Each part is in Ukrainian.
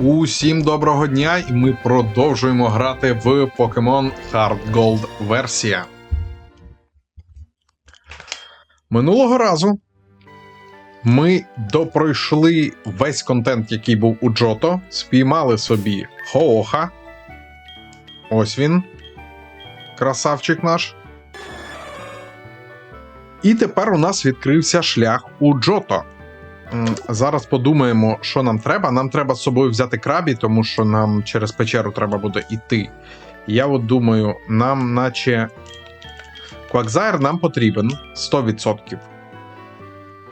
Усім доброго дня, і ми продовжуємо грати в Pokemon Hard Gold версія. Минулого разу ми допройшли весь контент, який був у Джото, спіймали собі Хооха. Ось він. Красавчик наш. І тепер у нас відкрився шлях у Джото. Зараз подумаємо, що нам треба. Нам треба з собою взяти крабі, тому що нам через печеру треба буде йти. Я от думаю, нам, наче. Квакзайр нам потрібен 100%.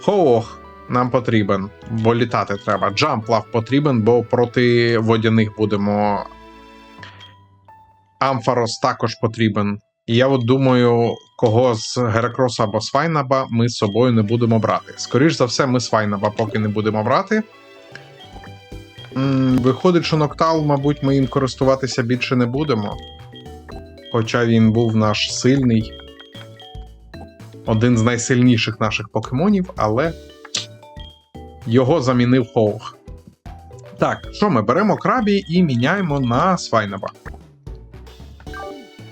Хоох нам потрібен, бо літати треба. Джамплав потрібен, бо проти водяних будемо. Амфарос також потрібен. І я от думаю, кого з Геракроса або Свайнаба ми з собою не будемо брати. Скоріш за все, ми Свайнаба поки не будемо брати. Виходить, що Ноктал, мабуть, ми їм користуватися більше не будемо. Хоча він був наш сильний. Один з найсильніших наших покемонів, але його замінив Хоух. Так, що ми беремо крабі і міняємо на Свайнаба.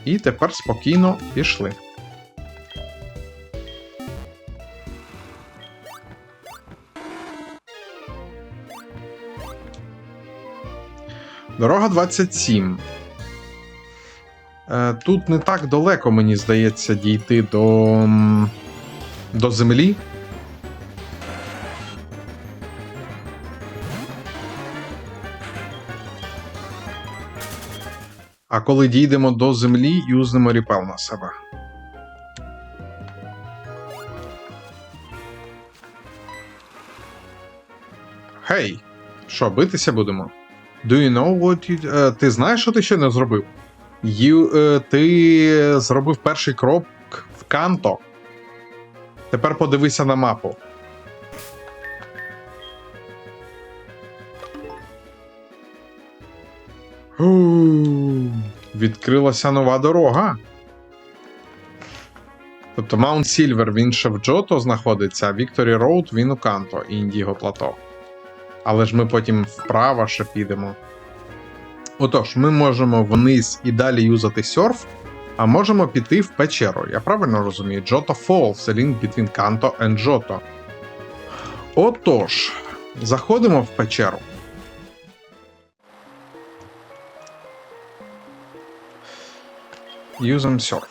І тепер спокійно пішли. Дорога 27. Е, Тут не так далеко, мені здається, дійти до, до землі. А коли дійдемо до землі, юзнемо ріпел на себе. Гей, що, битися будемо? Do you know what you... Е, ти знаєш, що ти ще не зробив? You, е, ти зробив перший крок в Канто. Тепер подивися на мапу. Фу, Відкрилася нова дорога. Тобто Маунт Сільвер він ще в Джото знаходиться, а Вікторі Роуд він у Канто і Індіго Плато. Але ж ми потім вправо ще підемо. Отож, ми можемо вниз і далі юзати серф, а можемо піти в печеру. Я правильно розумію? Джото the link between Kanto and Джото. Отож, заходимо в печеру. Серф.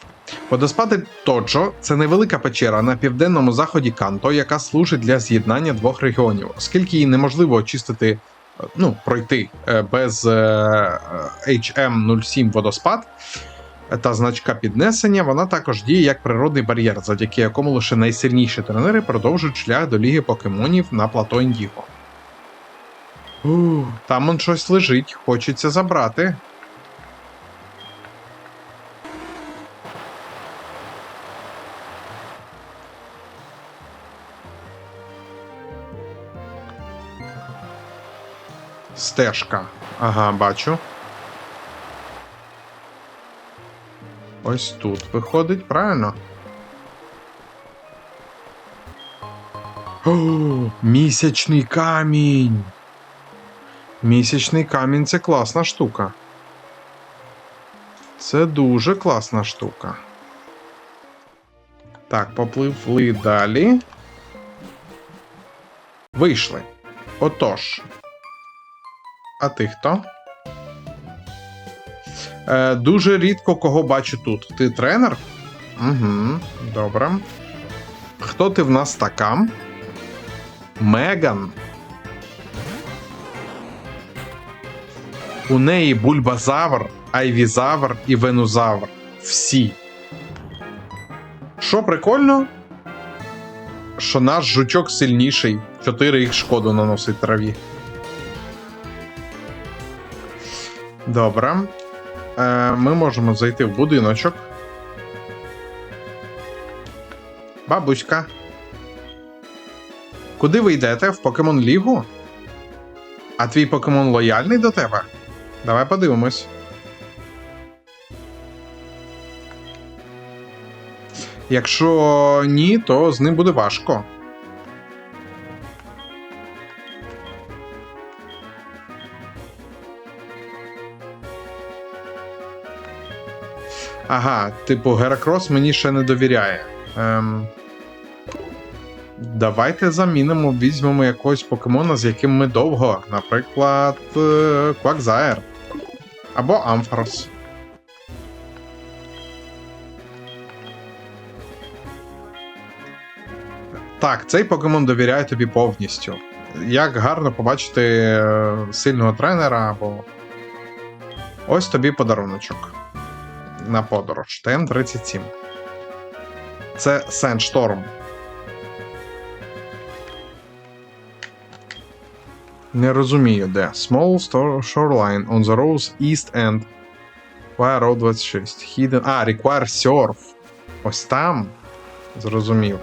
Водоспади Тоджо це невелика печера на південному заході Канто, яка служить для з'єднання двох регіонів, оскільки її неможливо очистити, е, ну, пройти е, без е, HM07 водоспад та значка піднесення, вона також діє як природний бар'єр, завдяки якому лише найсильніші тренери продовжують шлях до ліги покемонів на плато Індіго. Там он щось лежить, хочеться забрати. Стежка. Ага, бачу. Ось тут виходить, правильно? О, місячний камінь. Місячний камінь це класна штука. Це дуже класна штука. Так, попливли далі. Вийшли. Отож, а ти хто? Е, дуже рідко кого бачу тут. Ти тренер? Угу, добре. Хто ти в нас така? Меган. У неї бульбазавр, айвізавр і венузавр. Всі. Що прикольно? Що наш жучок сильніший. 4 їх шкоду наносить траві. Добре. Е, Ми можемо зайти в будиночок. Бабуська. Куди ви йдете? В Покемон Лігу? А твій покемон лояльний до тебе? Давай подивимось. Якщо ні, то з ним буде важко. Ага, типу, Геракрос мені ще не довіряє. Ем... Давайте замінимо, візьмемо якогось покемона, з яким ми довго. Наприклад, е, Квакзаєр. Або Амфорос. Так, цей покемон довіряє тобі повністю. Як гарно побачити е, сильного тренера або. Ось тобі подаруночок. На подорож. ТМ-37. Це Sandstorm. Не розумію, де. Small shoreline on the Rose East End. Wire Road 26. Hidden. А, Require Surf. Ось там. Зрозумів.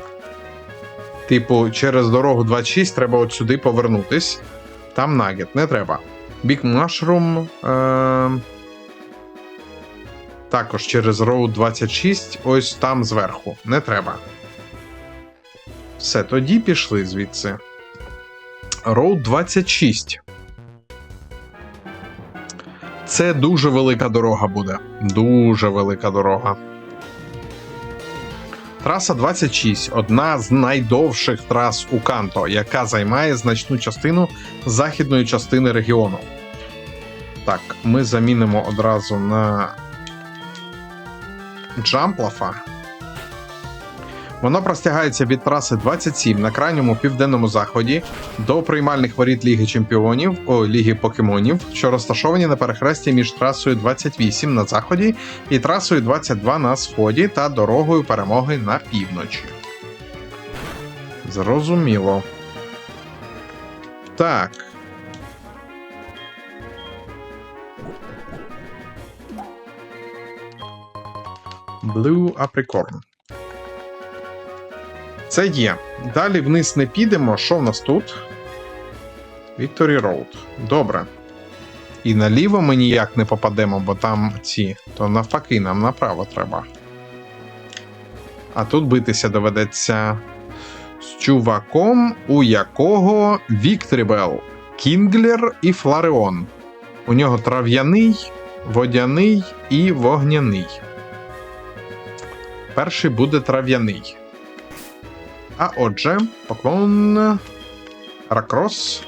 Типу, через дорогу 26 треба от сюди повернутись. Там нагет, не треба. Big Mushroom. Е... Також через Road 26, ось там зверху. Не треба. Все, тоді пішли звідси. Road 26. Це дуже велика дорога буде. Дуже велика дорога. Траса 26 одна з найдовших трас у Канто, яка займає значну частину західної частини регіону. Так, ми замінимо одразу на Джамплафа. Воно простягається від траси 27 на крайньому південному заході до приймальних воріт Ліги Чемпіонів о, Ліги Покемонів, що розташовані на перехресті між трасою 28 на заході і трасою 22 на сході та дорогою перемоги на півночі. Зрозуміло. Так. Blue Apricorn. Це є. Далі вниз не підемо. Що в нас тут? Victory Road. Добре. І наліво ми ніяк не попадемо, бо там ці. То навпаки, нам направо треба. А тут битися доведеться з чуваком, у якого Віктрібел, Кінглер і Флареон. У нього трав'яний, водяний і вогняний. Перший буде трав'яний. А отже, поклон Ракрос.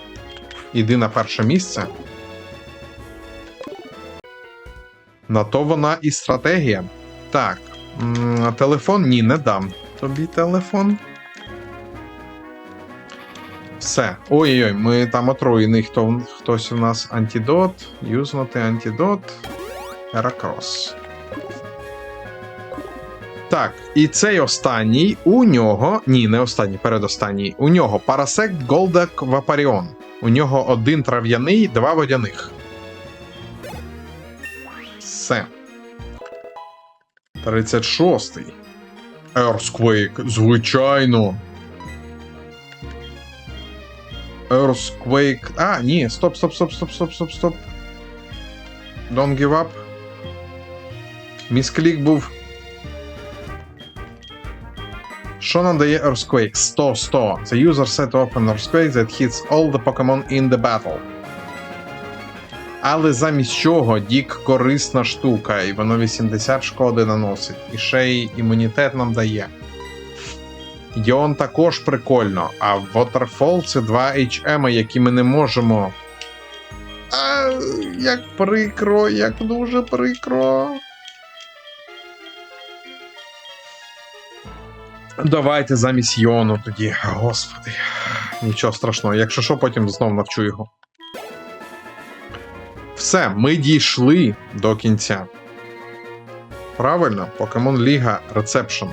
Іди на перше місце. На то вона і стратегія. Так. Телефон ні, не дам. Тобі телефон. Все. Ой-ой-ой, ми там отруєний. Хто, хтось у нас антидот. Юзнути антидот. Ракрос. Так, і цей останній у нього. Ні, не останній, передостанній. У нього Parasect Goldak Vaporeon. У нього один трав'яний, два водяних. Все. 36-й. Earthquake, звичайно. Earthquake. А, ні, стоп, стоп, стоп, стоп, стоп, стоп, стоп. Don't give up. Місклік був. Що нам дає Earthquake? 100 100. The user set off an Earthquake that hits all the Pokemon in the battle. Але замість чого Дік корисна штука, і воно 80 шкоди наносить. І ще й імунітет нам дає. Йон також прикольно, а в Waterfall це 2 HM, які ми не можемо. А, як прикро, як дуже прикро. Давайте замість Йону тоді. Господи. Нічого страшного. Якщо що, потім знов навчу його. Все, ми дійшли до кінця. Правильно, Покемон Ліга Reception.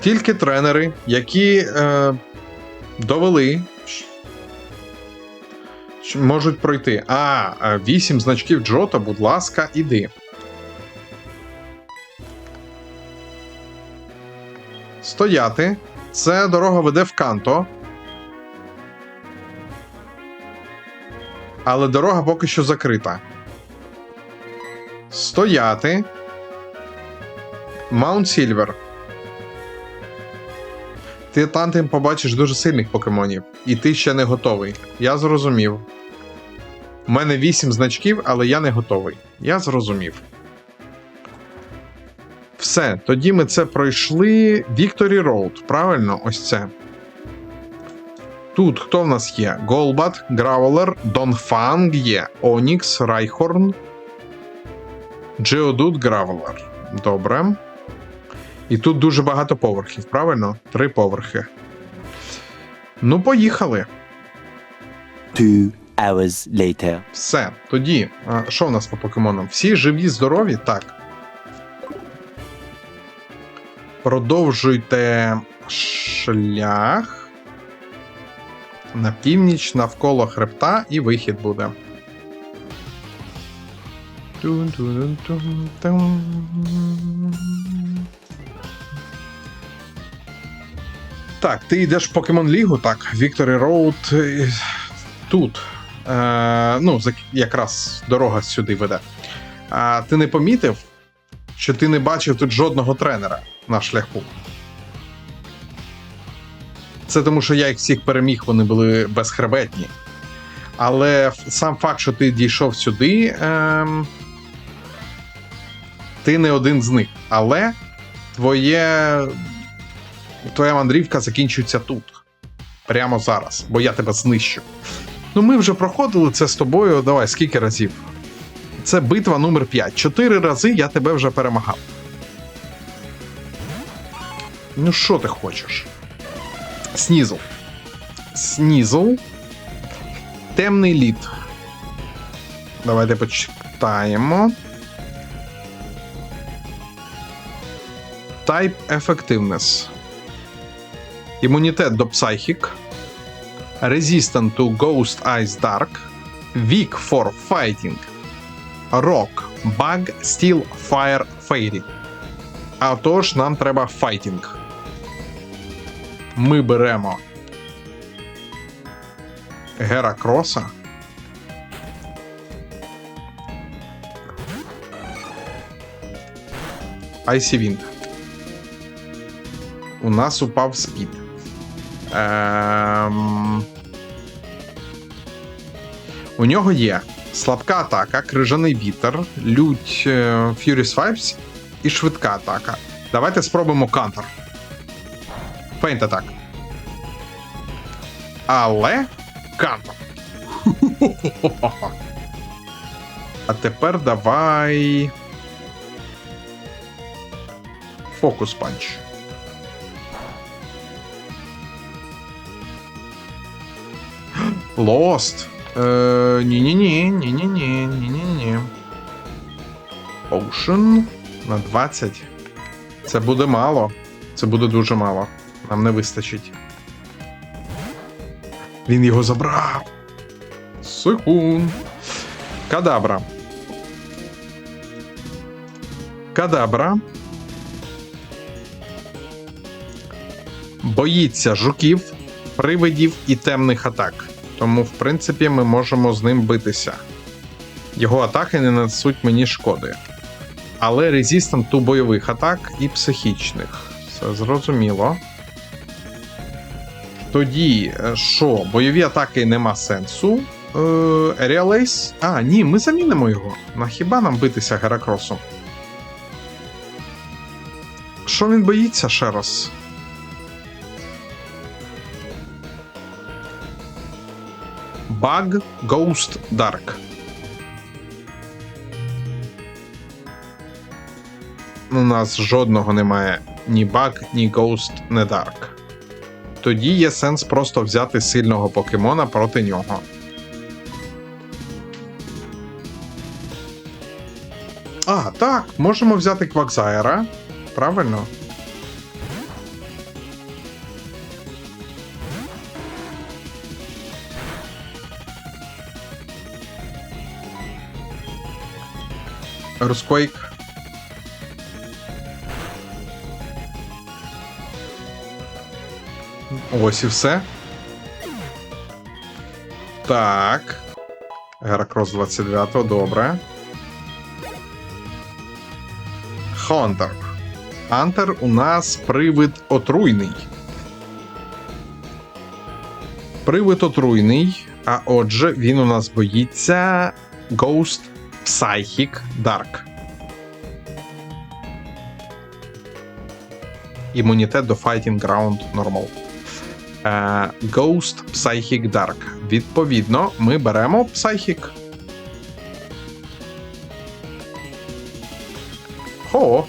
Тільки тренери, які е, довели, можуть пройти. А, 8 значків Джота, будь ласка, іди. Стояти. Це дорога веде в Канто. Але дорога поки що закрита. Стояти. Маунт Сільвер. Ти там побачиш дуже сильних покемонів. І ти ще не готовий. Я зрозумів. У мене 8 значків, але я не готовий. Я зрозумів. Все, тоді ми це пройшли. Victory Road, правильно? Ось це. Тут хто в нас є? Голбат, Гравелер, Донфанг є, Онікс, Райхорн, Джеодут, Гравелер. Добре. І тут дуже багато поверхів, правильно? Три поверхи. Ну, поїхали. Two hours later. Все. Тоді, що в нас по покемонам? Всі живі, здорові? Так. Продовжуйте шлях на північ навколо хребта і вихід буде. Так, ти йдеш в Покемон Лігу, так, Victory Road е, тут. Е, ну, якраз дорога сюди веде. А ти не помітив, що ти не бачив тут жодного тренера на шляху? Це тому, що я їх всіх переміг, вони були безхребетні. Але сам факт, що ти дійшов сюди, ем, ти не один з них. Але твоє, твоя мандрівка закінчується тут. Прямо зараз, бо я тебе знищу. Ну, ми вже проходили це з тобою. Давай, скільки разів? Це битва номер 5. Чотири рази я тебе вже перемагав. Ну, що ти хочеш? Снізл. Снізл. Темний лід. Давайте почитаємо. Type Effectiveness. Імунітет до Psychic. Resistant to Ghost Eyes Dark. Weak for Fighting. Rock, Bug, Steel, Fire, Fairy. А тож нам треба файтінг. Ми беремо Гера Кроса. Icy У нас упав спід. Ем... У нього є слабка атака, крижаний вітер, лють е, Furious Vibes і швидка атака. Давайте спробуємо кантер. Фейнт атак. Але кантер. А тепер давай. Фокус панч. Lost. Е, ні-ні-ні, ні-ні-ні, ні-ні-ні. Ocean на 20. Це буде мало. Це буде дуже мало. Нам не вистачить. Він його забрав. Секунд. Кадабра. Кадабра. Боїться жуків, привидів і темних атак. Тому, в принципі, ми можемо з ним битися. Його атаки не нанесуть мені шкоди. Але резистент до бойових атак і психічних. Все зрозуміло. Тоді, е, що, бойові атаки нема сенсу. Е, Ace? А, ні, ми замінимо його. На хіба нам битися Геракросом? Що він боїться ще раз? Bug Ghost Dark. У нас жодного немає ні Bug, ні Ghost, ні Dark. Тоді є сенс просто взяти сильного покемона проти нього. А, так, можемо взяти Квакзайра. Правильно? Earthquake. Ось і все. Так. Геракрос 29, добре. Хантер. Хантер у нас привид отруйний. Привид отруйний. А отже, він у нас боїться Ghost Psychic Dark. Імунітет до Fighting Ground Normal. Е, Ghost Psychic Dark. Відповідно, ми беремо Psychic. О,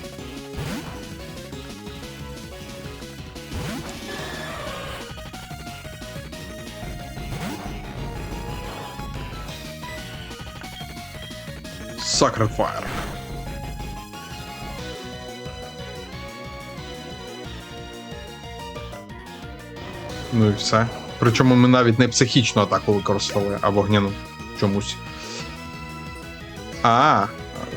Sacred Fire. Ну і все. Причому ми навіть не психічну атаку використовували, а вогняну чомусь. А,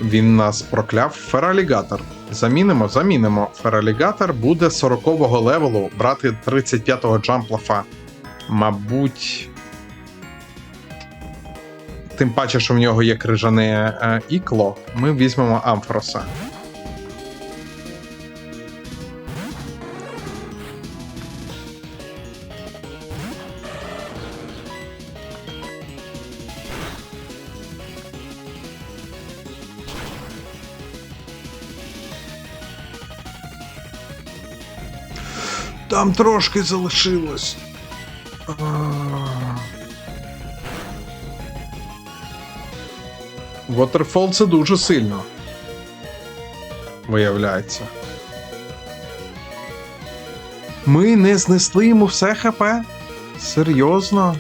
він нас прокляв фералігатор. Замінимо, замінимо. Фералігатор буде 40-го левелу брати 35-го джамплафа. Мабуть. Тим паче, що в нього є крижане е, ікло, ми візьмемо Амфроса. Там трошки залишилось. Waterfall це дуже сильно. Виявляється. Ми не знесли йому все ХП? Серйозно?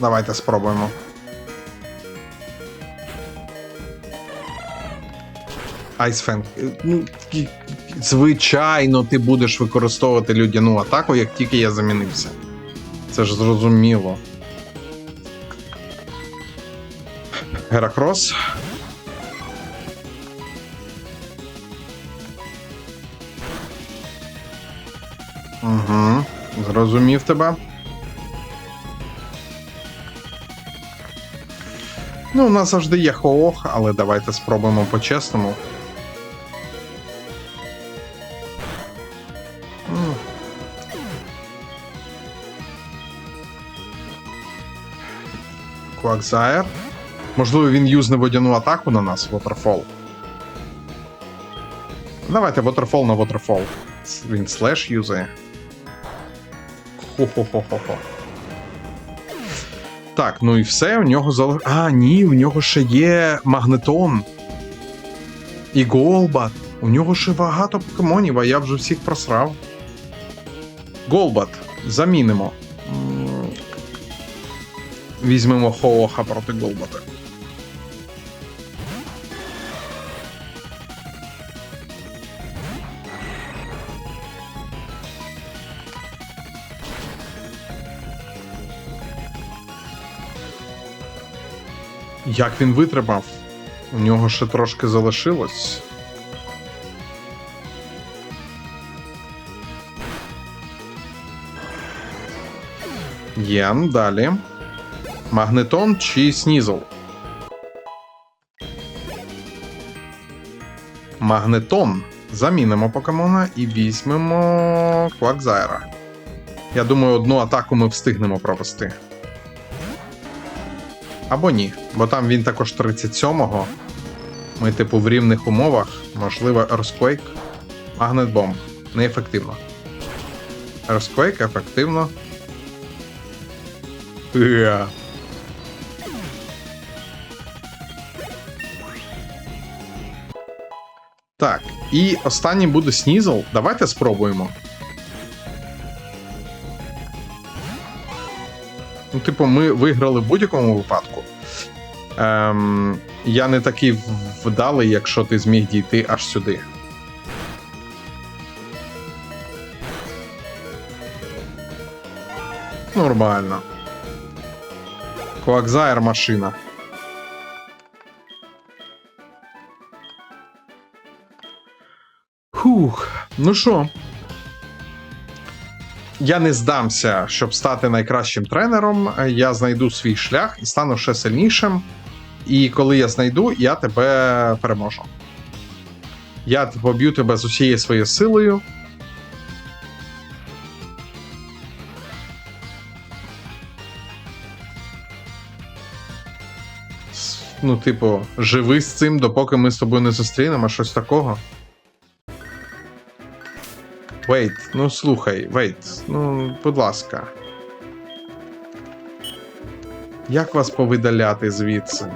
Давайте спробуємо. Айсфенг. Ну, звичайно, ти будеш використовувати людяну атаку, як тільки я замінився. Це ж зрозуміло. Геракрос. Угу. Зрозумів тебе. Ну, у нас завжди є хоох, але давайте спробуємо по-чесному. Квакзаєр. Можливо, він юзне водяну атаку на нас, Waterfall. Давайте Waterfall на Waterfall. Він слеш юзає. Хо-хо-хо-хо-хо. Так, ну і все, у нього залиш... А, ні, у нього ще є магнетон. І Голбат. У нього ще багато покемонів, а я вже всіх просрав. Голбат. Замінимо. Візьмемо Хооха проти Голбата. Як він витримав? У нього ще трошки залишилось. Є, далі. Магнетон чи Снізл? Магнетон. Замінимо покемона і візьмемо Квакзайра. Я думаю, одну атаку ми встигнемо провести. Або ні, бо там він також 37-го. Ми, типу, в рівних умовах. Можливо, Earthquake. Bomb. Неефективно. Earthquake ефективно. Е. Так, і останній буде Снізл. Давайте спробуємо. Ну, типу, ми виграли в будь-якому випадку. Ем, я не такий вдалий, якщо ти зміг дійти аж сюди. Нормально. Коакзаєр машина. Ну що? Я не здамся, щоб стати найкращим тренером. Я знайду свій шлях і стану ще сильнішим. І коли я знайду, я тебе переможу. Я поб'ю тебе з усією своєю силою. Ну, типу, живи з цим, допоки ми з тобою не зустрінемо щось такого. Вейт, ну слухай, вейт, ну, будь ласка. Як вас повидаляти звідси?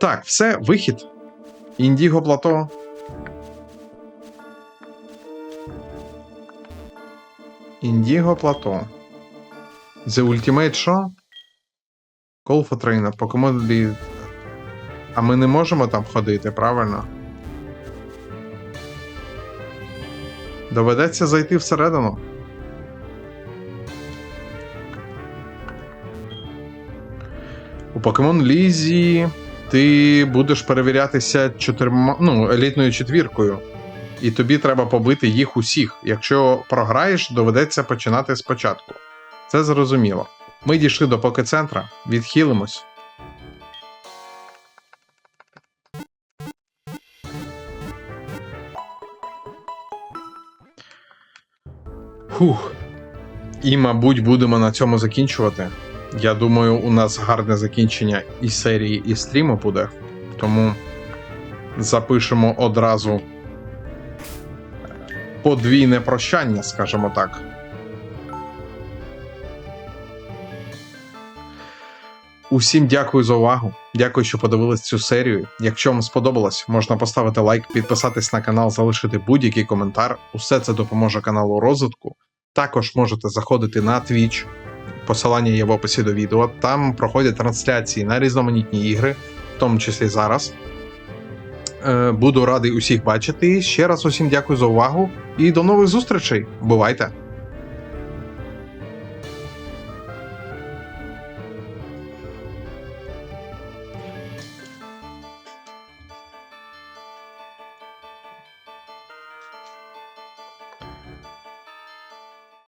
Так, все, вихід. Індіго плато. Індіго плато. The Ultimate що? Call for Pokemon Lead. А ми не можемо там ходити, правильно? Доведеться зайти всередину. У Pokemon Лізі ти будеш перевірятися чотирма, ну, елітною четвіркою. І тобі треба побити їх усіх. Якщо програєш, доведеться починати спочатку. Це зрозуміло. Ми дійшли до покецентра, відхилимось. Фух. І, мабуть, будемо на цьому закінчувати. Я думаю, у нас гарне закінчення і серії, і стріму буде. Тому запишемо одразу подвійне прощання, скажімо так. Усім дякую за увагу. Дякую, що подивились цю серію. Якщо вам сподобалось, можна поставити лайк, підписатись на канал, залишити будь-який коментар. Усе це допоможе каналу розвитку. Також можете заходити на Twitch. Посилання є в описі до відео. Там проходять трансляції на різноманітні ігри, в тому числі зараз. Е, Буду радий усіх бачити. Ще раз усім дякую за увагу і до нових зустрічей. Бувайте!